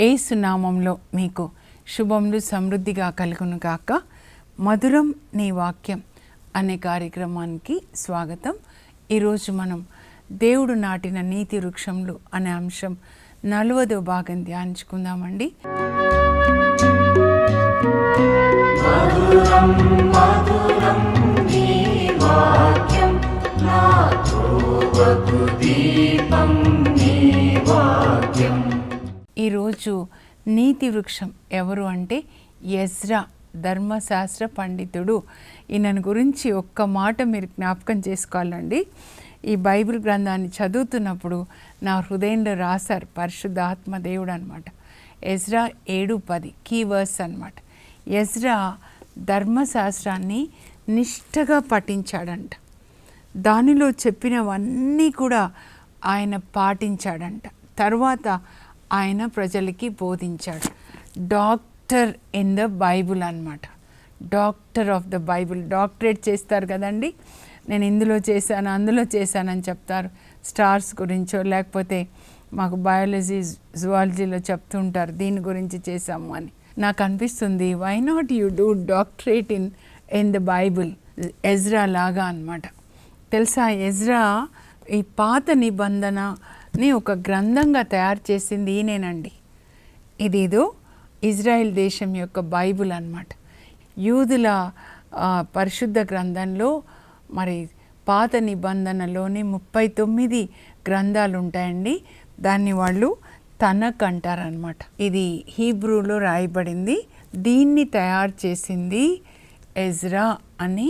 ఏసు నామంలో మీకు శుభములు సమృద్ధిగా కలుగును గాక. మధురం నీ వాక్యం అనే కార్యక్రమానికి స్వాగతం. ఈరోజు మనం దేవుడు నాటిన నీతి వృక్షములు అనే అంశం నలువదో భాగం ధ్యానించుకుందామండి. ఈరోజు నీతి వృక్షం ఎవరు అంటే ఎజ్రా ధర్మశాస్త్ర పండితుడు. ఈయన గురించి ఒక్క మాట మీరు జ్ఞాపకం చేసుకోవాలండి. ఈ బైబిల్ గ్రంథాన్ని చదువుతున్నప్పుడు నా హృదయంలో రాశారు పరిశుద్ధాత్మ దేవుడు అనమాట ఎజ్రా ఏడు పది కీ వర్స్ అనమాట ఎజ్రా ధర్మశాస్త్రాన్ని నిష్టగా పఠించాడంట. దానిలో చెప్పినవన్నీ కూడా ఆయన పాటించాడంట. తర్వాత ఆయన ప్రజలకి బోధించాడు. డాక్టర్ ఇన్ ద బైబుల్ అన్నమాట. Doctor of the Bible. Doctorate చేస్తారు కదండి. నేను ఇందులో చేశాను అందులో చేశానని చెప్తారు. స్టార్స్ గురించో లేకపోతే మాకు బయాలజీ జువాలజీలో చెప్తుంటారు దీని గురించి చేశాము అని. నాకు అనిపిస్తుంది why not you do doctorate in in the Bible Ezra లాగా అన్నమాట. తెలుసా ఎజ్రా ఈ పాత నిబంధన ని ఒక గ్రంథంగా తయారు చేసింది ఈయనేనండి. ఇదిదో ఇజ్రాయెల్ దేశం యొక్క బైబుల్ అన్నమాట. యూదుల పరిశుద్ధ గ్రంథంలో మరి పాత నిబంధనలోని ముప్పై తొమ్మిది గ్రంథాలు ఉంటాయండి దాన్ని వాళ్ళు తనక్ అంటారనమాట ఇది హీబ్రూలో రాయబడింది. దీన్ని తయారు చేసింది ఎజ్రా అని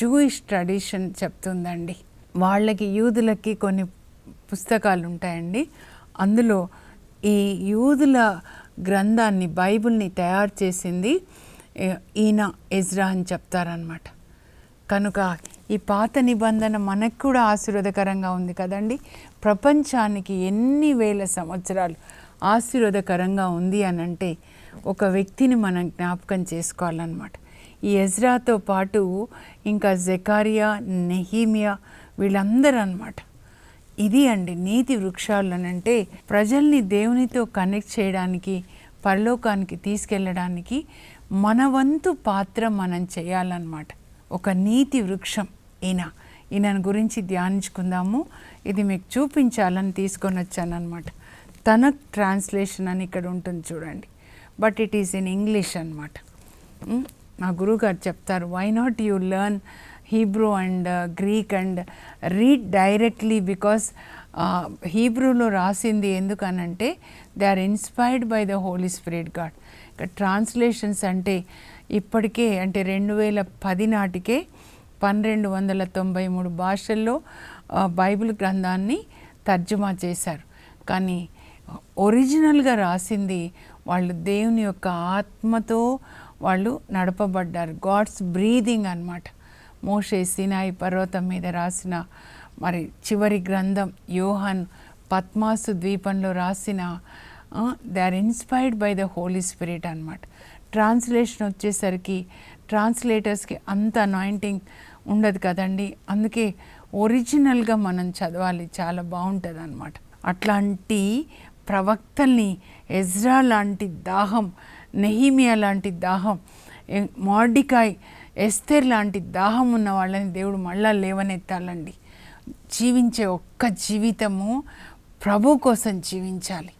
జూయిష్ ట్రెడిషన్ చెప్తుందండి. వాళ్ళకి యూదులకి కొన్ని పుస్తకాలు ఉంటాయండి అందులో ఈ యూదుల గ్రంథాన్ని బైబిల్ని తయారు చేసింది ఈయన ఎజ్రా అని చెప్తారనమాట కనుక ఈ పాత నిబంధన మనకు కూడా ఆశీర్వదకరంగా ఉంది కదండి. ప్రపంచానికి ఎన్ని వేల సంవత్సరాలు ఆశీర్వదకరంగా ఉంది అని అంటే ఒక వ్యక్తిని మనం జ్ఞాపకం చేసుకోవాలన్నమాట. ఈ ఎజ్రాతో పాటు ఇంకా జెకారియా నెహీమియా వీళ్ళందరూ అనమాట ఇది అండి నీతి వృక్షాలు అని అంటే ప్రజల్ని దేవునితో కనెక్ట్ చేయడానికి పరలోకానికి తీసుకెళ్ళడానికి మన వంతు పాత్ర మనం చేయాలన్నమాట. ఒక నీతి వృక్షం ఈయన. ఈయన గురించి ధ్యానించుకుందాము. ఇది మీకు చూపించాలని తీసుకొని వచ్చాను అనమాట తన ట్రాన్స్లేషన్ అని ఇక్కడ ఉంటుంది చూడండి. But it is in English అనమాట మా గురువుగారు చెప్తారు why not you learn Hebrew and Greek and read directly because హీబ్రూలో రాసింది ఎందుకనంటే they are inspired by the Holy Spirit God ఇక ట్రాన్స్లేషన్స్ అంటే ఇప్పటికే అంటే రెండు వేల పది నాటికే పన్నెండు వందల తొంభై మూడు భాషల్లో బైబిల్ గ్రంథాన్ని తర్జుమా చేశారు. కానీ ఒరిజినల్గా రాసింది వాళ్ళు దేవుని యొక్క ఆత్మతో వాళ్ళు నడపబడ్డారు. గాడ్స్ బ్రీదింగ్ అన్నమాట. మోషే సినాయి పర్వతం మీద రాసిన మరి చివరి గ్రంథం యోహన్ పద్మాసు ద్వీపంలో రాసిన they are inspired by the Holy Spirit అనమాట ట్రాన్స్లేషన్ వచ్చేసరికి ట్రాన్స్లేటర్స్కి అంత అనాయింటింగ్ ఉండదు కదండి. అందుకే ఒరిజినల్గా మనం చదవాలి చాలా బాగుంటుంది అనమాట అట్లాంటి ప్రవక్తల్ని ఎజ్రా లాంటి దాహం నెహిమియా లాంటి దాహం మార్డికాయ్ ఎస్తేర్ లాంటి దాహం ఉన్న వాళ్ళని దేవుడు మళ్ళా లేవనెత్తాలండి. జీవించే ఒక్క జీవితము ప్రభు కోసం జీవించాలి.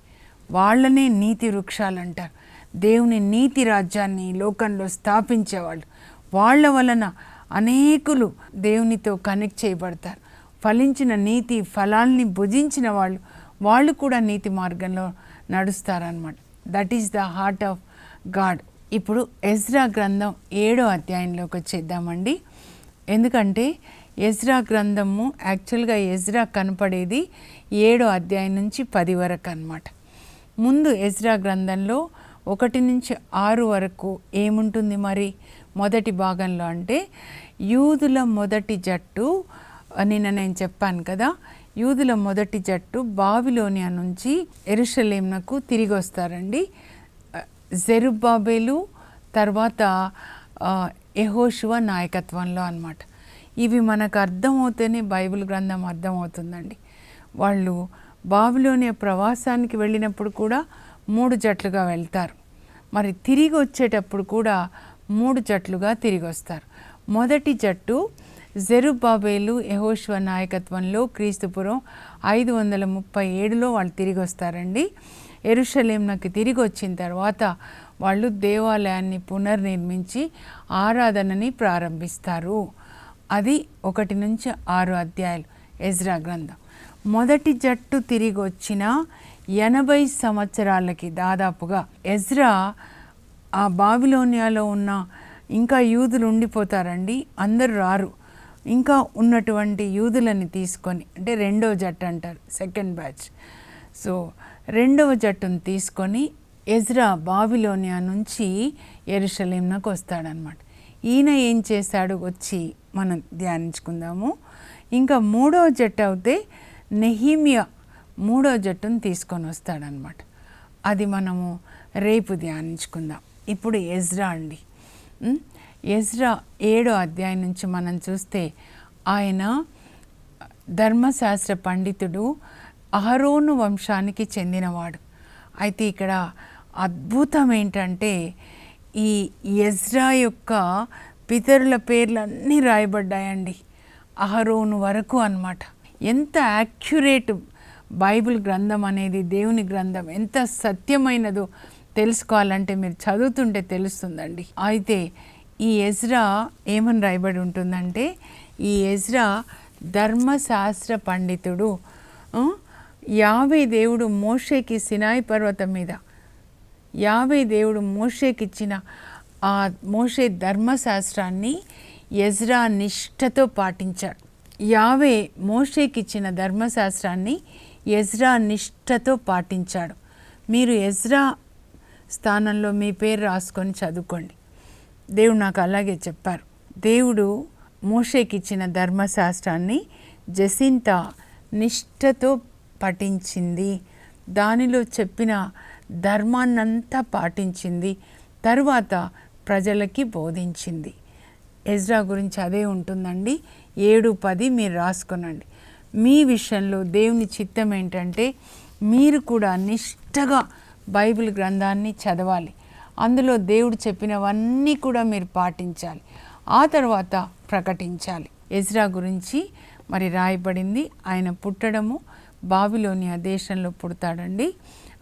వాళ్ళనే నీతి వృక్షాలు అంటారు దేవుని నీతి రాజ్యాన్ని లోకంలో స్థాపించేవాళ్ళు. వాళ్ళ వలన అనేకులు దేవునితో కనెక్ట్ చేయబడతారు. ఫలించిన నీతి ఫలాల్ని భుజించిన వాళ్ళు వాళ్ళు కూడా నీతి మార్గంలో నడుస్తారనమాట that is the heart of God ఇప్పుడు ఎజ్రా గ్రంథం ఏడో అధ్యాయంలోకి వచ్చేద్దామండి. ఎందుకంటే ఎజ్రా గ్రంథము యాక్చువల్గా ఎజ్రా కనపడేది ఏడో అధ్యాయం నుంచి పది వరకు అన్నమాట. ముందు ఎజ్రా గ్రంథంలో ఒకటి నుంచి ఆరు వరకు ఏముంటుంది మరి? మొదటి భాగంలో అంటే యూదుల మొదటి జట్టు నిన్న నేను చెప్పాను కదా. యూదుల మొదటి జట్టు బావిలోనియా నుంచి ఎరుషలేంనకు తిరిగి వస్తారండి. జెరుబాబేలు తర్వాత ఆ, నాయకత్వంలో అన్నమాట. ఇవి మనకు అర్థమవుతేనే బైబిల్ గ్రంథం అర్థమవుతుందండి. వాళ్ళు బావిలోని ప్రవాసానికి వెళ్ళినప్పుడు కూడా మూడు జట్లుగా వెళ్తారు. మరి తిరిగి వచ్చేటప్పుడు కూడా మూడు జట్లుగా తిరిగి వస్తారు. మొదటి జట్టు జెరుబాబేలు యహోష్వ నాయకత్వంలో క్రీస్తుపురం ఐదు వందల ముప్పై ఏడులో వాళ్ళు తిరిగి వస్తారండి. ఎరుషలేంనకి తిరిగి వచ్చిన తర్వాత వాళ్ళు దేవాలయాన్ని పునర్నిర్మించి ఆరాధనని ప్రారంభిస్తారు. అది ఒకటి నుంచి ఆరు అధ్యాయులు. ఎజ్రా గ్రంథం. మొదటి జట్టు తిరిగి వచ్చిన ఎనభై సంవత్సరాలకి దాదాపుగా ఎజ్రా ఆ బాబిలోనియాలో ఉన్న ఇంకా యూదులు ఉండిపోతారండి. అందరు రారు. ఇంకా ఉన్నటువంటి యూదులని తీసుకొని అంటే రెండో జట్టు అంటారు సెకండ్ బ్యాచ్ సో రెండవ జట్టును తీసుకొని ఎజ్రా బాబిలోనియా నుంచి ఎరుషలేంనకు వస్తాడనమాట ఈయన ఏం చేశాడు? వచ్చి మనం ధ్యానించుకుందాము. ఇంకా మూడవ జట్టు అయితే నెహిమియా మూడో జట్టును తీసుకొని వస్తాడనమాట అది మనము రేపు ధ్యానించుకుందాం. ఇప్పుడు ఎజ్రా అండి. ఎజ్రా ఏడో అధ్యాయం నుంచి మనం చూస్తే ఆయన ధర్మశాస్త్ర పండితుడు అహరోను వంశానికి చెందినవాడు. అయితే ఇక్కడ అద్భుతం ఏంటంటే ఈ ఎజ్రా యొక్క పితరుల పేర్లన్నీ రాయబడ్డాయండి. అహరోను వరకు అన్నమాట. ఎంత యాక్యురేట్ బైబిల్ గ్రంథం అనేది దేవుని గ్రంథం ఎంత సత్యమైనదో తెలుసుకోవాలంటే మీరు చదువుతుంటే తెలుస్తుందండి. అయితే ఈ ఎజ్రా ఏమని రాయబడి ఉంటుందంటే ఈ ఎజ్రా ధర్మశాస్త్ర పండితుడు యావే దేవుడు మోషేకి సినాయి పర్వతం మీద. యావే దేవుడు మోషేకిచ్చిన ఆ మోషే ధర్మశాస్త్రాన్ని ఎజ్రా నిష్ఠతో పాటించాడు. యావే మోషేకిచ్చిన ధర్మశాస్త్రాన్ని ఎజ్రా నిష్ఠతో పాటించాడు. మీరు ఎజ్రా స్థానంలో మీ పేరు రాసుకొని చదువుకోండి. దేవుడు నాకు అలాగే చెప్పారు. దేవుడు మోషేకిచ్చిన ధర్మశాస్త్రాన్ని జసింత నిష్ఠతో పఠించింది. దానిలో చెప్పిన ధర్మాన్నంతా పాటించింది. తరువాత ప్రజలకి బోధించింది. ఎజ్రా గురించి అదే ఉంటుందండి. ఏడు పది మీరు రాసుకునండి. మీ విషయంలో దేవుని చిత్తం ఏంటంటే మీరు కూడా నిష్టగా బైబిల్ గ్రంథాన్ని చదవాలి. అందులో దేవుడు చెప్పినవన్నీ కూడా మీరు పాటించాలి. ఆ తర్వాత ప్రకటించాలి. ఎజ్రా గురించి మరి రాయబడింది. ఆయన పుట్టడము బాబిలోనియా దేశంలో పుడతాడండి.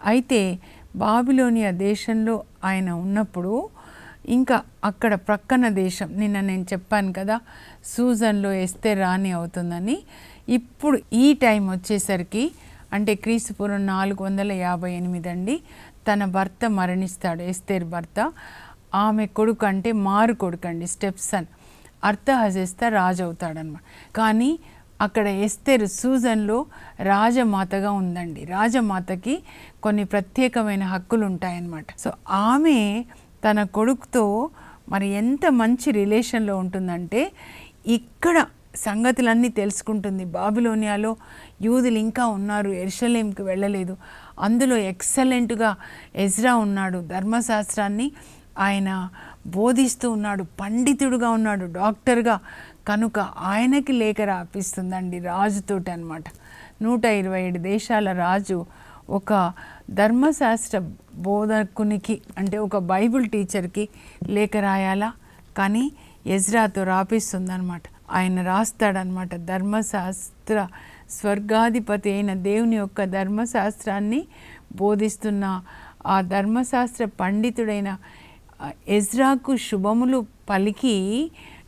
అయితే బాబిలోనియా దేశంలో ఆయన ఉన్నప్పుడు ఇంకా అక్కడ ప్రక్కన దేశం నిన్న నేను చెప్పాను కదా సూజన్లో ఎస్తే రాణి అవుతుందని. ఇప్పుడు ఈ టైం వచ్చేసరికి అంటే క్రీస్తుపూర్వం నాలుగు వందల యాభై ఎనిమిది అండి తన భర్త మరణిస్తాడు ఎస్తేర్ భర్త. ఆమె కొడుకు అంటే మారు కొడుకు అండి స్టెప్సన్ అర్థహజేస్తా రాజు అవుతాడనమాట కానీ అక్కడ ఎస్తేరు సూజన్లో రాజమాతగా ఉందండి. రాజమాతకి కొన్ని ప్రత్యేకమైన హక్కులు ఉంటాయన్నమాట సో ఆమె తన కొడుకుతో మరి ఎంత మంచి రిలేషన్లో ఉంటుందంటే ఇక్కడ సంగతులన్నీ తెలుసుకుంటుంది. బాబిలోనియాలో యూదులు ఇంకా ఉన్నారు ఎర్షలేంకి వెళ్ళలేదు. అందులో ఎక్సలెంట్గా ఎజ్రా ఉన్నాడు. ధర్మశాస్త్రాన్ని ఆయన బోధిస్తూ ఉన్నాడు. పండితుడుగా ఉన్నాడు. డాక్టర్గా కనుక ఆయనకి లేఖ రాపిస్తుందండి రాజుతోటి అనమాట నూట ఇరవై ఏడు దేశాల రాజు ఒక ధర్మశాస్త్ర బోధకునికి అంటే ఒక బైబిల్ టీచర్కి లేఖ రాయాలా? కానీ ఎజ్రాతో రాపిస్తుందనమాట ఆయన రాస్తాడనమాట ధర్మశాస్త్ర స్వర్గాధిపతి అయిన దేవుని యొక్క ధర్మశాస్త్రాన్ని బోధిస్తున్న ఆ ధర్మశాస్త్ర పండితుడైన ఎజ్రాకు శుభములు పలికి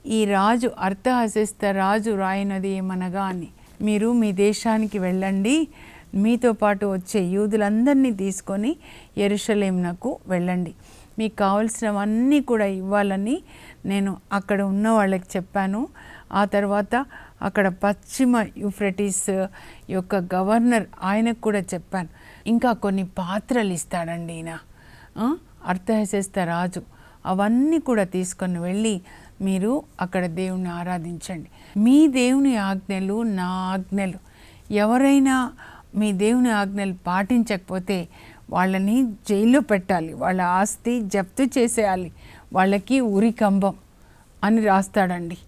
ఈ రాజు అర్థహసిస్త రాజు రాయినది ఏమనగా అని మీరు మీ దేశానికి వెళ్ళండి. మీతో పాటు వచ్చే యూదులందరినీ తీసుకొని ఎరుషలేంనకు వెళ్ళండి. మీకు కావలసినవన్నీ కూడా ఇవ్వాలని నేను అక్కడ ఉన్న వాళ్ళకి చెప్పాను. ఆ తర్వాత అక్కడ పశ్చిమ యూఫ్రటిస్ యొక్క గవర్నర్ ఆయనకు కూడా చెప్పాను. ఇంకా కొన్ని పాత్రలు ఇస్తాడండి ఈయన. అర్థహసిస్త రాజు అవన్నీ కూడా తీసుకొని వెళ్ళి మీరు అక్కడ దేవుణ్ణి ఆరాధించండి. మీ దేవుని ఆజ్ఞలు నా ఆజ్ఞలు. ఎవరైనా మీ దేవుని ఆజ్ఞలు పాటించకపోతే వాళ్ళని జైల్లో పెట్టాలి. వాళ్ళ ఆస్తి జప్తు చేసేయాలి. వాళ్ళకి ఉరికంబం అని రాస్తాడండి.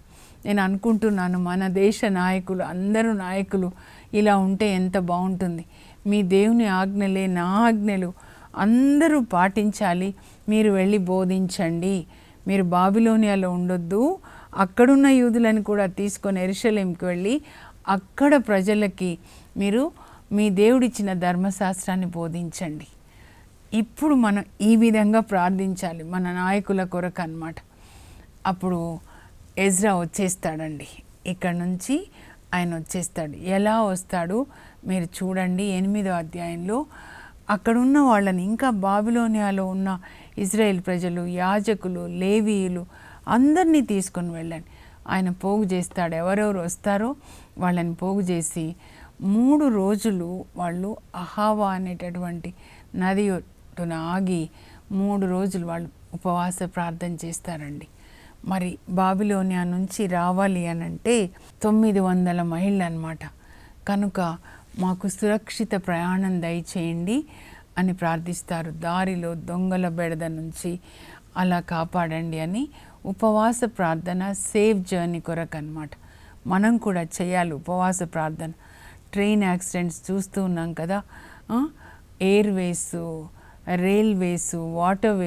నేను అనుకుంటున్నాను మన దేశ నాయకులు అందరూ నాయకులు ఇలా ఉంటే ఎంత బాగుంటుంది. మీ దేవుని ఆజ్ఞలే నా ఆజ్ఞలు. అందరూ పాటించాలి. మీరు వెళ్ళి బోధించండి. మీరు బాబిలోనియాలో ఉండొద్దు. అక్కడున్న యూదులను కూడా తీసుకొని ఎరుషలేంకి వెళ్ళి అక్కడ ప్రజలకి మీరు మీ దేవుడిచ్చిన ధర్మశాస్త్రాన్ని బోధించండి. ఇప్పుడు మనం ఈ విధంగా ప్రార్థించాలి మన నాయకుల కొరకు అన్నమాట. అప్పుడు ఎజ్రా వచ్చేస్తాడండి. ఇక్కడ నుంచి ఆయన వచ్చేస్తాడు. ఎలా వస్తాడు మీరు చూడండి ఎనిమిదో అధ్యాయంలో. అక్కడున్న వాళ్ళని ఇంకా బాబిలోనియాలో ఉన్న ఇజ్రాయేల్ ప్రజలు యాజకులు లేవీయులు అందరినీ తీసుకొని వెళ్ళండి. ఆయన పోగు చేస్తాడు. ఎవరెవరు వస్తారో వాళ్ళని పోగు చేసి మూడు రోజులు వాళ్ళు అహావా అనేటటువంటి నది ఒట్టున ఆగి మూడు రోజులు వాళ్ళు ఉపవాస ప్రార్థన చేస్తారండి. మరి బాబిలోనియా నుంచి రావాలి అని అంటే తొమ్మిది వందల మైళ్ళు అనమాట కనుక మాకు సురక్షిత ప్రయాణం దయచేయండి. అని ప్రార్థిస్తారు. దారిలో దొంగల బెడద నుంచి అలా కాపాడండి అని ఉపవాస ప్రార్థన సేఫ్ జర్నీ కొరకు అనమాట మనం కూడా చేయాలి ఉపవాస ప్రార్థన. ట్రైన్ యాక్సిడెంట్స్ చూస్తూ ఉన్నాం కదా airways railways water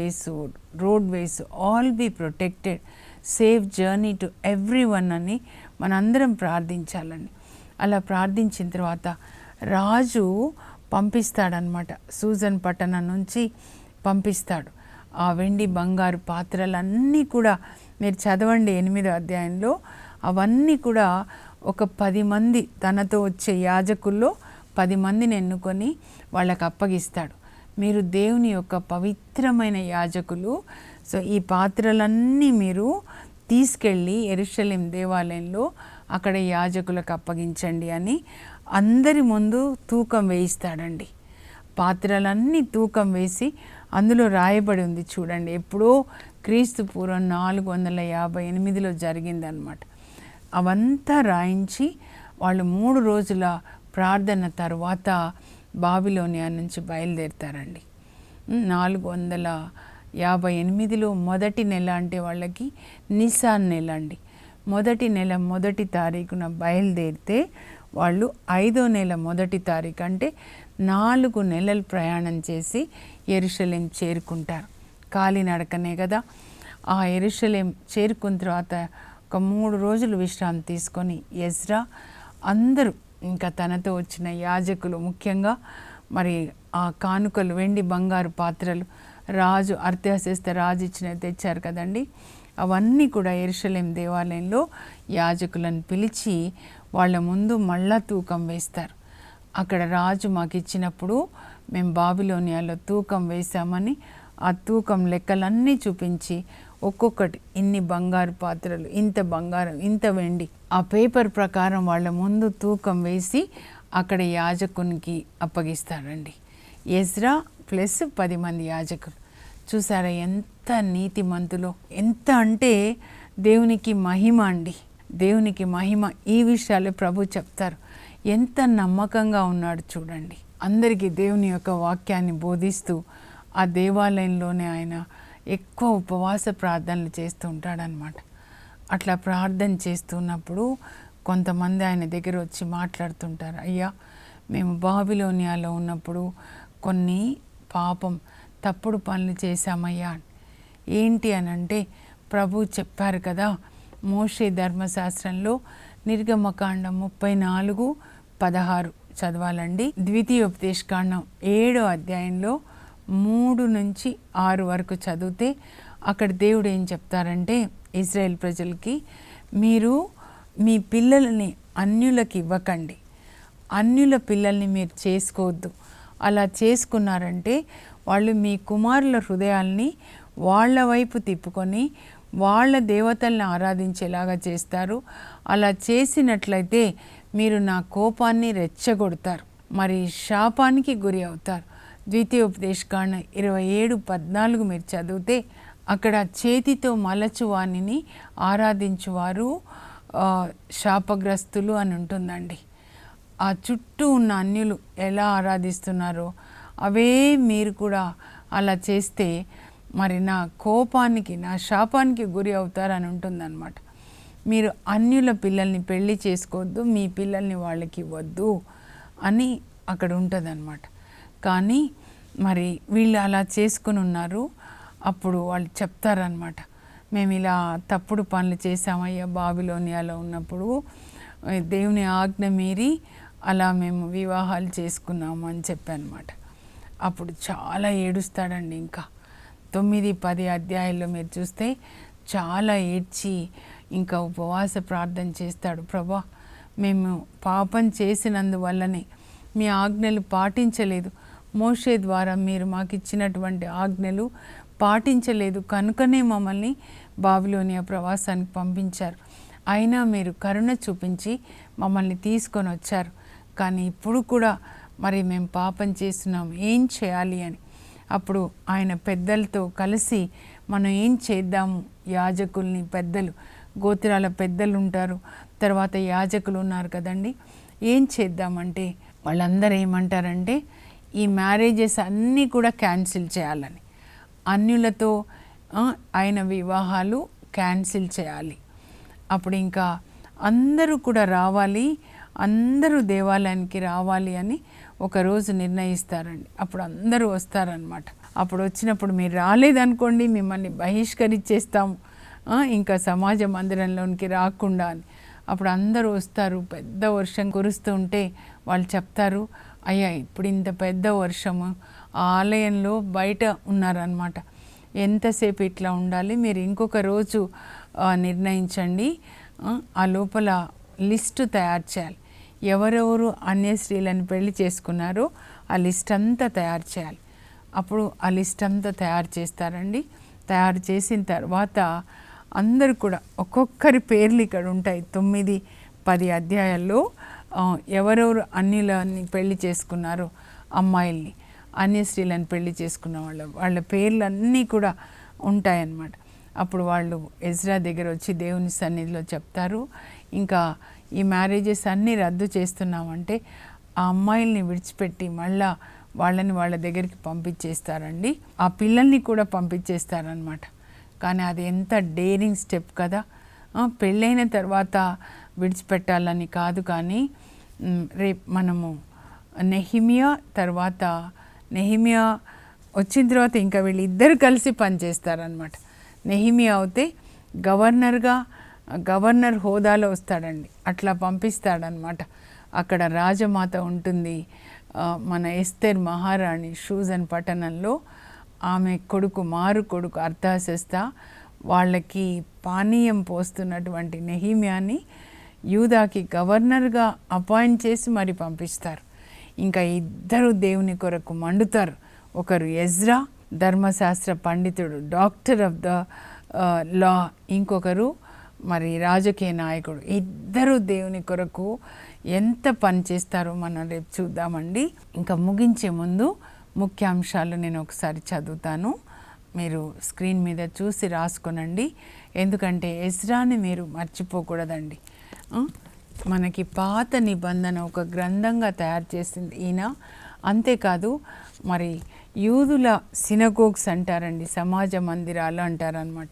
roadways all be protected. Safe journey to everyone అని మనందరం ప్రార్థించాలని అలా ప్రార్థించిన తర్వాత రాజు పంపిస్తాడనమాట సూజన్ పట్టణం నుంచి పంపిస్తాడు. ఆ వెండి బంగారు పాత్రలన్నీ కూడా మీరు చదవండి ఎనిమిదో అధ్యాయంలో. అవన్నీ కూడా ఒక పది మంది తనతో వచ్చే యాజకుల్లో పది మందిని ఎన్నుకొని వాళ్ళకి అప్పగిస్తాడు. మీరు దేవుని యొక్క పవిత్రమైన యాజకులు. సో ఈ పాత్రలన్నీ మీరు తీసుకెళ్ళి ఎరుషలేం దేవాలయంలో అక్కడ యాజకులకు అప్పగించండి అని అందరి ముందు తూకం వేయిస్తాడండి. పాత్రలన్నీ తూకం వేసి అందులో రాయబడి ఉంది చూడండి. ఎప్పుడో క్రీస్తు పూర్వం నాలుగు వందల యాభై ఎనిమిదిలో జరిగిందనమాట అవంతా రాయించి వాళ్ళు మూడు రోజుల ప్రార్థన తర్వాత బాబిలోనియా నుంచి బయలుదేరుతారండి. నాలుగు వందల యాభై ఎనిమిదిలో మొదటి నెల అంటే వాళ్ళకి నిసాన్ నెల అండి మొదటి నెల మొదటి తారీఖున బయలుదేరితే వాళ్ళు ఐదో నెల మొదటి తారీఖు అంటే నాలుగు నెలలు ప్రయాణం చేసి ఎరుషలేం చేరుకుంటారు. కాలినడకనే కదా. ఆ ఎరుషలేం చేరుకున్న తర్వాత ఒక మూడు రోజులు విశ్రాంతి తీసుకొని ఎజ్రా అందరూ ఇంకా తనతో వచ్చిన యాజకులు ముఖ్యంగా మరి ఆ కానుకలు వెండి బంగారు పాత్రలు రాజు అర్థశాస్త్ర రాజు ఇచ్చినవి తెచ్చారు కదండి. అవన్నీ కూడా ఎరుషలేం దేవాలయంలో యాజకులను పిలిచి వాళ్ళ ముందు మళ్ళా తూకం వేస్తారు. అక్కడ రాజు మాకు ఇచ్చినప్పుడు మేము బాబిలోనియాలో తూకం వేశామని ఆ తూకం లెక్కలన్నీ చూపించి ఒక్కొక్కటి ఇన్ని బంగారు పాత్రలు ఇంత బంగారం ఇంత వెండి. ఆ పేపర్ ప్రకారం వాళ్ళ ముందు తూకం వేసి అక్కడ యాజకునికి అప్పగిస్తారండి. ఎజ్రా ప్లస్ పది మంది యాజకులు. చూసారా ఎంత నీతిమంతులో ఎంత అంటే దేవునికి మహిమ అండి. దేవునికి మహిమ ఈ విషయాలు ప్రభు చెప్తారు. ఎంత నమ్మకంగా ఉన్నాడు చూడండి. అందరికీ దేవుని యొక్క వాక్యాన్ని బోధిస్తూ ఆ దేవాలయంలోనే ఆయన ఎక్కువ ఉపవాస ప్రార్థనలు చేస్తూ ఉంటాడనమాట అట్లా ప్రార్థన చేస్తున్నప్పుడు కొంతమంది ఆయన దగ్గర వచ్చి మాట్లాడుతుంటారు అయ్యా మేము బాబిలోనియాలో ఉన్నప్పుడు కొన్ని పాపం తప్పుడు పనులు చేశామయ్యా. ఏంటి అని అంటే ప్రభు చెప్పారు కదా మోషే ధర్మశాస్త్రంలో నిర్గమకాండం ముప్పై నాలుగు పదహారు చదవాలండి. ద్వితీయోపదేశకాండం ఏడో అధ్యాయంలో మూడు నుంచి ఆరు వరకు చదివితే అక్కడ దేవుడు ఏం చెప్తారంటే ఇజ్రాయెల్ ప్రజలకి మీరు మీ పిల్లల్ని అన్యులకి ఇవ్వకండి. అన్యుల పిల్లల్ని మీరు చేసుకోవద్దు. అలా చేసుకున్నారంటే వాళ్ళు మీ కుమారుల హృదయాల్ని వాళ్ళ వైపు తిప్పుకొని వాళ్ళ దేవతల్ని ఆరాధించేలాగా చేస్తారు. అలా చేసినట్లయితే మీరు నా కోపాన్ని రెచ్చగొడతారు. మరి శాపానికి గురి అవుతారు. ద్వితీయ ఉపదేశకాండ ఇరవై ఏడు పద్నాలుగు మీరు చదివితే అక్కడ చేతితో మలచువాణిని ఆరాధించువారు శాపగ్రస్తులు అని ఉంటుందండి. ఆ చుట్టూ ఉన్న అన్యులు ఎలా ఆరాధిస్తున్నారో అవే మీరు కూడా అలా చేస్తే మరి నా కోపానికి నా శాపానికి గురి అవుతారని ఉంటుందన్నమాట. మీరు అన్యుల పిల్లల్ని పెళ్ళి చేసుకోవద్దు మీ పిల్లల్ని వాళ్ళకి ఇవ్వద్దు అని అక్కడ ఉంటుందన్నమాట. కానీ మరి వీళ్ళు అలా చేసుకుని ఉన్నారు అప్పుడు వాళ్ళు చెప్తారనమాట మేము ఇలా తప్పుడు పనులు చేసామయ్యా బాబిలోనియాలో ఉన్నప్పుడు దేవుని ఆజ్ఞ మీరి అలా మేము వివాహాలు చేసుకున్నాము అని చెప్పానమాట అప్పుడు చాలా ఏడుస్తాడండి ఇంకా. తొమ్మిది పది అధ్యాయాల్లో మీరు చూస్తే చాలా ఏడ్చి ఇంకా ఉపవాస ప్రార్థన చేస్తాడు. ప్రభా మేము పాపం చేసినందువల్లనే మీ ఆజ్ఞలు పాటించలేదు. మోషే ద్వారా మీరు మాకు ఇచ్చినటువంటి ఆజ్ఞలు పాటించలేదు. కనుకనే మమ్మల్ని బాబిలోనియా ప్రవాసానికి పంపించారు. అయినా మీరు కరుణ చూపించి మమ్మల్ని తీసుకొని వచ్చారు. కానీ ఇప్పుడు కూడా మరి మేము పాపం చేస్తున్నాం. ఏం చేయాలి అని అప్పుడు ఆయన పెద్దలతో కలిసి మనం ఏం చేద్దాము యాజకుల్ని పెద్దలు గోత్రాల పెద్దలు ఉంటారు తర్వాత యాజకులు ఉన్నారు కదండి. ఏం చేద్దామంటే వాళ్ళందరూ ఏమంటారంటే ఈ మ్యారేజెస్ అన్నీ కూడా క్యాన్సిల్ చేయాలని. అన్యులతో ఆయన వివాహాలు క్యాన్సిల్ చేయాలి. అప్పుడు ఇంకా అందరూ కూడా రావాలి అందరూ దేవాలయానికి రావాలి అని ఒకరోజు నిర్ణయిస్తారండి. అప్పుడు అందరూ వస్తారనమాట అప్పుడు వచ్చినప్పుడు మీరు రాలేదనుకోండి మిమ్మల్ని బహిష్కరించేస్తాము. ఇంకా సమాజ మందిరంలోనికి రాకుండా అని. అప్పుడు అందరూ వస్తారు. పెద్ద వర్షం కురుస్తూ ఉంటే వాళ్ళు చెప్తారు అయ్యా ఇప్పుడు ఇంత పెద్ద వర్షము ఆ ఆలయంలో బయట ఉన్నారనమాట ఎంతసేపు ఇట్లా ఉండాలి? మీరు ఇంకొక రోజు నిర్ణయించండి. ఆ, ఆ లోపల లిస్టు తయారు చేయాలి. ఎవరెవరు అన్య స్త్రీలను పెళ్ళి చేసుకున్నారో ఆ లిస్ట్ అంతా తయారు చేయాలి. అప్పుడు ఆ లిస్ట్ అంతా తయారు చేస్తారండి. తయారు చేసిన తర్వాత అందరు కూడా ఒక్కొక్కరి పేర్లు ఇక్కడ ఉంటాయి. తొమ్మిది పది అధ్యాయాల్లో ఎవరెవరు అన్యులని పెళ్ళి చేసుకున్నారో అమ్మాయిల్ని అన్య స్త్రీలను పెళ్ళి చేసుకున్న వాళ్ళ వాళ్ళ పేర్లన్నీ కూడా ఉంటాయన్నమాట. అప్పుడు వాళ్ళు ఎజ్రా దగ్గర వచ్చి దేవుని సన్నిధిలో చెప్తారు. ఇంకా ఈ మ్యారేజెస్ అన్నీ రద్దు చేస్తున్నామంటే ఆ అమ్మాయిల్ని విడిచిపెట్టి మళ్ళా వాళ్ళని వాళ్ళ దగ్గరికి పంపించేస్తారండి. ఆ పిల్లల్ని కూడా పంపించేస్తారనమాట కానీ అది ఎంత డేరింగ్ స్టెప్ కదా. పెళ్ళైన తర్వాత విడిచిపెట్టాలని కాదు కానీ రేపు మనము నెహిమియా తర్వాత నెహిమియా వచ్చిన తర్వాత ఇంకా వీళ్ళిద్దరు కలిసి పనిచేస్తారనమాట నెహిమియా అయితే గవర్నర్గా గవర్నర్ హోదాలో వస్తాడండి. అట్లా పంపిస్తాడనమాట అక్కడ రాజమాత ఉంటుంది. మన ఎస్తేర్ మహారాణి షూజన్ పట్టణంలో ఆమె కొడుకు మారు కొడుకు అర్థాశస్త వాళ్ళకి పానీయం పోస్తున్నటువంటి నెహిమ్యాన్ని యూదాకి గవర్నర్గా అపాయింట్ చేసి మరి పంపిస్తారు. ఇంకా ఇద్దరు దేవుని కొరకు మండుతారు. ఒకరు ఎజ్రా ధర్మశాస్త్ర పండితుడు డాక్టర్ ఆఫ్ ద లా ఇంకొకరు మరి రాజకీయ నాయకుడు ఇద్దరు దేవుని కొరకు ఎంత పని చేస్తారో మనం రేపు చూద్దామండి. ఇంకా ముగించే ముందు ముఖ్యాంశాలు నేను ఒకసారి చదువుతాను. మీరు స్క్రీన్ మీద చూసి రాసుకొనండి. ఎందుకంటే ఎజ్రాని మీరు మర్చిపోకూడదండి. మనకి పాత నిబంధన ఒక గ్రంథంగా తయారు చేసింది ఈయన. అంతేకాదు మరి యూదుల సినగోగ్స్ అంటారండి సమాజ మందిరాలు అంటారనమాట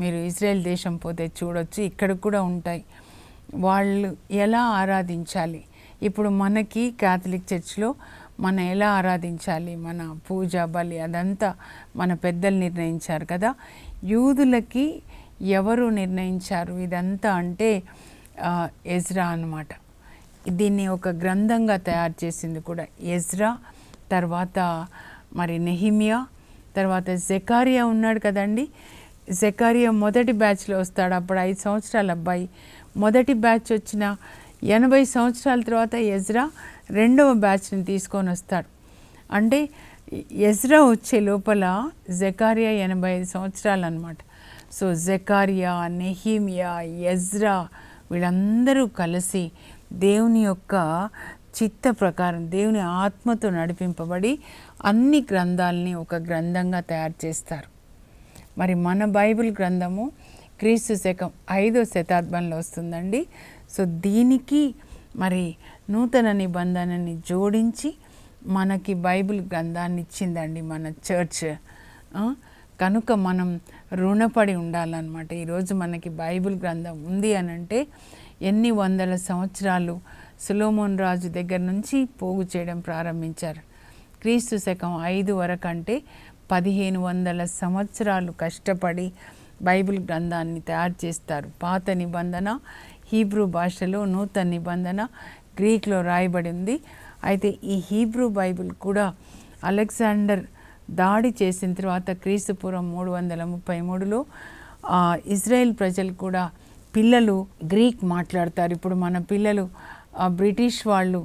మీరు ఇజ్రాయెల్ దేశం పోతే చూడొచ్చు ఇక్కడ కూడా ఉంటాయి. వాళ్ళు ఎలా ఆరాధించాలి? ఇప్పుడు మనకి క్యాథలిక్ చర్చ్లో మనం ఎలా ఆరాధించాలి? మన పూజ బలి అదంతా మన పెద్దలు నిర్ణయించారు కదా. యూదులకి ఎవరు నిర్ణయించారు? ఇదంతా అంటే ఎజ్రా అన్నమాట. దీన్ని ఒక గ్రంథంగా తయారు చేసింది కూడా ఎజ్రా తర్వాత మరి నెహిమియా తర్వాత జెకారియా ఉన్నాడు కదండి. జకారియా మొదటి బ్యాచ్లో వస్తాడు. అప్పుడు ఐదు సంవత్సరాల అబ్బాయి. మొదటి బ్యాచ్ వచ్చిన ఎనభై సంవత్సరాల తర్వాత ఎజ్రా రెండవ బ్యాచ్ని తీసుకొని వస్తాడు. అంటే ఎజ్రా వచ్చే లోపల జకారియా ఎనభై ఐదు సంవత్సరాలు అనమాట సో జకారియా నెహీమియా ఎజ్రా వీళ్ళందరూ కలిసి దేవుని యొక్క చిత్త ప్రకారం దేవుని ఆత్మతో నడిపింపబడి అన్ని గ్రంథాలని ఒక గ్రంథంగా తయారు చేస్తారు. మరి మన బైబిల్ గ్రంథము క్రీస్తు శకం ఐదో శతాబ్దంలో వస్తుందండి. సో దీనికి మరి నూతన నిబంధనని జోడించి మనకి బైబిల్ గ్రంథాన్ని ఇచ్చిందండి మన చర్చ్. కనుక మనం రుణపడి ఉండాలన్నమాట. ఈరోజు మనకి బైబిల్ గ్రంథం ఉంది అని అంటే ఎన్ని వందల సంవత్సరాలు సులోమోన్ రాజు దగ్గర నుంచి పోగు చేయడం ప్రారంభించారు. క్రీస్తు శకం ఐదు వరకు అంటే పదిహేను వందల సంవత్సరాలు కష్టపడి బైబిల్ గ్రంథాన్ని తయారు చేస్తారు. పాత నిబంధన హీబ్రూ భాషలో నూతన నిబంధన గ్రీక్లో రాయబడి ఉంది. అయితే ఈ హీబ్రూ బైబిల్ కూడా అలెగ్జాండర్ దాడి చేసిన తర్వాత క్రీస్తుపూర్వం మూడు వందల ముప్పై మూడులో ఇజ్రాయెల్ ప్రజలు కూడా పిల్లలు గ్రీక్ మాట్లాడతారు. ఇప్పుడు మన పిల్లలు బ్రిటిష్ వాళ్ళు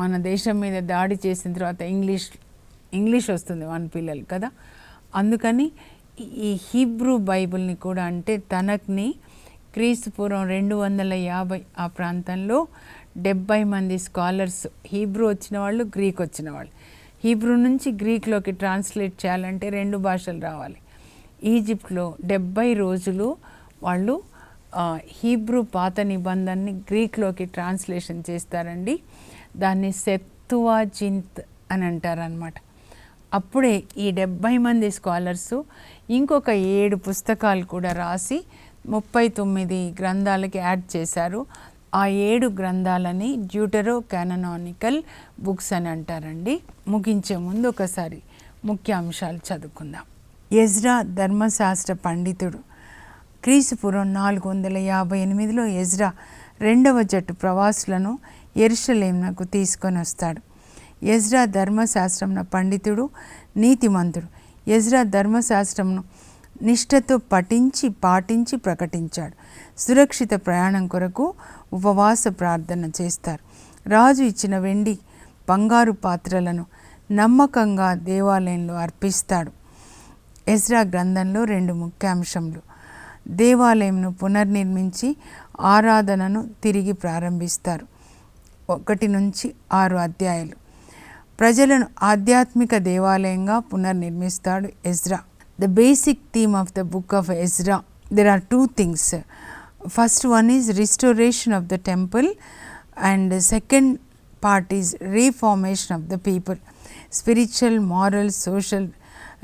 మన దేశం మీద దాడి చేసిన తర్వాత ఇంగ్లీష్ ఇంగ్లీష్ వస్తుంది వన్ పిల్లలు కదా. అందుకని ఈ- హీబ్రూ బైబిల్ని కూడా అంటే తనక్ని క్రీస్తుపూర్వం రెండు వందల యాభై ఆ ప్రాంతంలో డెబ్బై మంది స్కాలర్స్ హీబ్రూ వచ్చిన వాళ్ళు గ్రీక్ వచ్చిన వాళ్ళు. హీబ్రూ నుంచి గ్రీక్లోకి ట్రాన్స్లేట్ చేయాలంటే రెండు భాషలు రావాలి. ఈజిప్ట్లో డెబ్బై రోజులు వాళ్ళు హీబ్రూ పాత నిబంధనని గ్రీక్లోకి ట్రాన్స్లేషన్ చేస్తారండి. దాన్ని సెత్తువా జింత్ అని అంటారనమాట అప్పుడే ఈ డెబ్భై మంది స్కాలర్సు ఇంకొక ఏడు పుస్తకాలు కూడా రాసి ముప్పై తొమ్మిది గ్రంథాలకి యాడ్ చేశారు. ఆ ఏడు గ్రంథాలని డ్యూటరో క్యాననానికల్ బుక్స్ అని అంటారండి. ముగించే ముందు ఒకసారి ముఖ్య అంశాలు చదువుకుందాం. ఎజ్రా ధర్మశాస్త్ర పండితుడు. క్రీసుపురం నాలుగు వందల యాభై ఎనిమిదిలో ఎజ్రా రెండవ జట్టు ప్రవాసులను ఎరుషలేంనకు తీసుకొని వస్తాడు. ఎజ్రా ధర్మశాస్త్రంన పండితుడు నీతిమంతుడు. ఎజ్రా ధర్మశాస్త్రంను నిష్ఠతో పఠించి పాటించి ప్రకటించాడు. సురక్షిత ప్రయాణం కొరకు ఉపవాస ప్రార్థన చేస్తారు. రాజు ఇచ్చిన వెండి బంగారు పాత్రలను నమ్మకంగా దేవాలయంలో అర్పిస్తాడు. ఎజ్రా గ్రంథంలో రెండు ముఖ్యాంశములు. దేవాలయంను పునర్నిర్మించి ఆరాధనను తిరిగి ప్రారంభిస్తారు. ఒకటి నుంచి ఆరు అధ్యాయులు. ప్రజలను ఆధ్యాత్మిక దేవాలయంగా పునర్నిర్మిస్తాడు Ezra. The basic theme of the book of Ezra there are two things first one is restoration of the temple and second part is reformation of the people spiritual moral social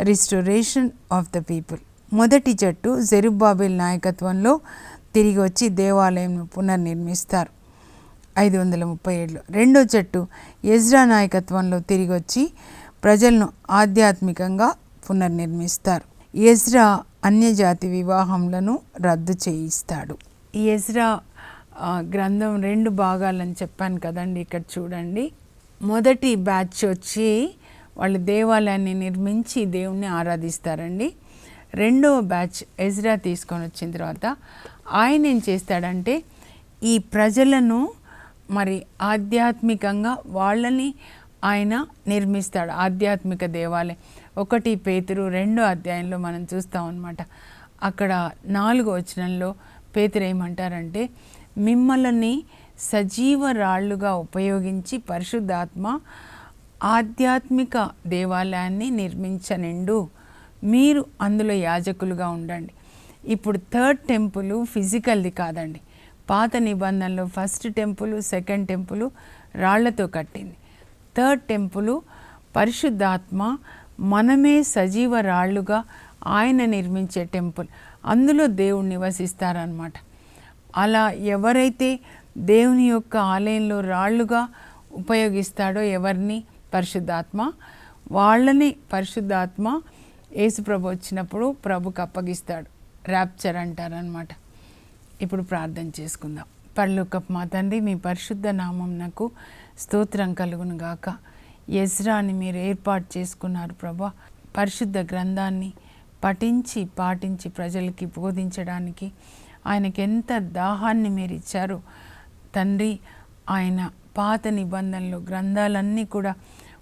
restoration of the people మొదటి జట్టు జెరుబాబిల్ నాయకత్వంలో తిరిగి వచ్చి దేవాలయంను పునర్నిర్మిస్తారు. ఐదు వందల ముప్పై ఏడులో. రెండో జట్టు ఎజ్రా నాయకత్వంలో తిరిగి వచ్చి ప్రజలను ఆధ్యాత్మికంగా పునర్నిర్మిస్తారు. ఎజ్రా అన్యజాతి వివాహములను రద్దు చేయిస్తాడు. ఈ ఎజ్రా గ్రంథం రెండు భాగాలని చెప్పాను కదండి ఇక్కడ చూడండి. మొదటి బ్యాచ్ వచ్చి వాళ్ళు దేవాలయాన్ని నిర్మించి దేవుణ్ణి ఆరాధిస్తారండి. రెండవ బ్యాచ్ ఎజ్రా తీసుకొని వచ్చిన తర్వాత ఆయన ఏం చేస్తాడంటే ఈ ప్రజలను మరి ఆధ్యాత్మికంగా వాళ్ళని ఆయన నిర్మిస్తాడు ఆధ్యాత్మిక దేవాలయం. ఒకటి పేతురు రెండో అధ్యాయంలో మనం చూస్తాం అన్నమాట. అక్కడ నాలుగో వచనంలో పేతురు ఏమంటారంటే మిమ్మల్ని సజీవ రాళ్ళుగా ఉపయోగించి పరిశుద్ధాత్మ ఆధ్యాత్మిక దేవాలయాన్ని నిర్మించనిండు. మీరు అందులో యాజకులుగా ఉండండి. ఇప్పుడు థర్డ్ టెంపుల్ ఫిజికల్ది కాదండి. పాత నిబంధనలో ఫస్ట్ టెంపుల్ సెకండ్ టెంపుల్ రాళ్ళతో కట్టింది. థర్డ్ టెంపుల్ పరిశుద్ధాత్మ మనమే సజీవ రాళ్ళుగా ఆయన నిర్మించే టెంపుల్. అందులో దేవుడు నివసిస్తారనమాట అలా ఎవరైతే దేవుని యొక్క ఆలయంలో రాళ్ళుగా ఉపయోగిస్తాడో ఎవరిని? పరిశుద్ధాత్మ. వాళ్ళని పరిశుద్ధాత్మ యేసుప్రభు వచ్చినప్పుడు ప్రభుకి అప్పగిస్తాడు. ర్యాప్చర్ అంటారనమాట ఇప్పుడు ప్రార్థన చేసుకుందాం. పర్లోకప్ మా తండ్రి మీ పరిశుద్ధ నామం నాకు స్తోత్రం కలుగును గాక. ఎజ్రాని మీరు ఏర్పాటు చేసుకున్నారు ప్రభా. పరిశుద్ధ గ్రంథాన్ని పఠించి పాటించి ప్రజలకి బోధించడానికి ఆయనకి ఎంత దాహాన్ని మీరు ఇచ్చారు తండ్రి ఆయన పాత నిబంధనలు గ్రంథాలన్నీ కూడా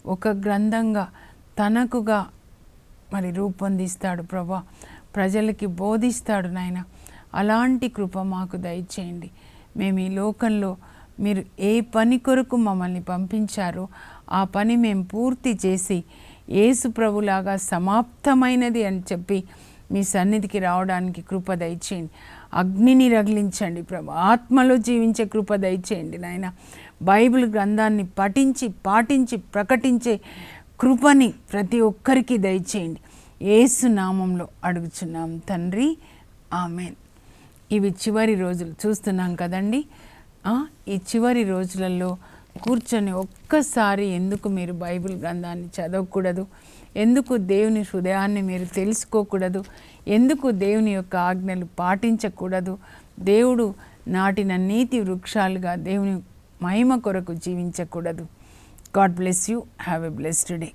ఒక గ్రంథంగా తనకుగా మరి రూపొందిస్తాడు ప్రభా. ప్రజలకి బోధిస్తాడు నాయన. అలాంటి కృప మాకు దయచేయండి. మేము ఈ లోకంలో మీరు ఏ పని కొరకు మమ్మల్ని పంపించారో ఆ పని మేము పూర్తి చేసి యేసు ప్రభులాగా సమాప్తమైనది అని చెప్పి మీ సన్నిధికి రావడానికి కృప దయచేయండి. అగ్నిని రగిలించండి ప్రభు. ఆత్మలో జీవించే కృప దయచేయండి నాయన. బైబిల్ గ్రంథాన్ని పఠించి పాటించి ప్రకటించే కృపని ప్రతి ఒక్కరికి దయచేయండి. ఏసు నామంలో అడుగుచున్నాం తండ్రి. ఆమెన్. ఇవి చివరి రోజులు చూస్తున్నాం కదండి. ఈ చివరి రోజులలో కూర్చొని ఒక్కసారి ఎందుకు మీరు బైబిల్ గ్రంథాన్ని చదవకూడదు? ఎందుకు దేవుని హృదయాన్ని మీరు తెలుసుకోకూడదు? ఎందుకు దేవుని యొక్క ఆజ్ఞలు పాటించకూడదు? దేవుడు నాటిన నీతి వృక్షాలుగా దేవుని మహిమ కొరకు జీవించకూడదు. God bless you. Have a blessed day.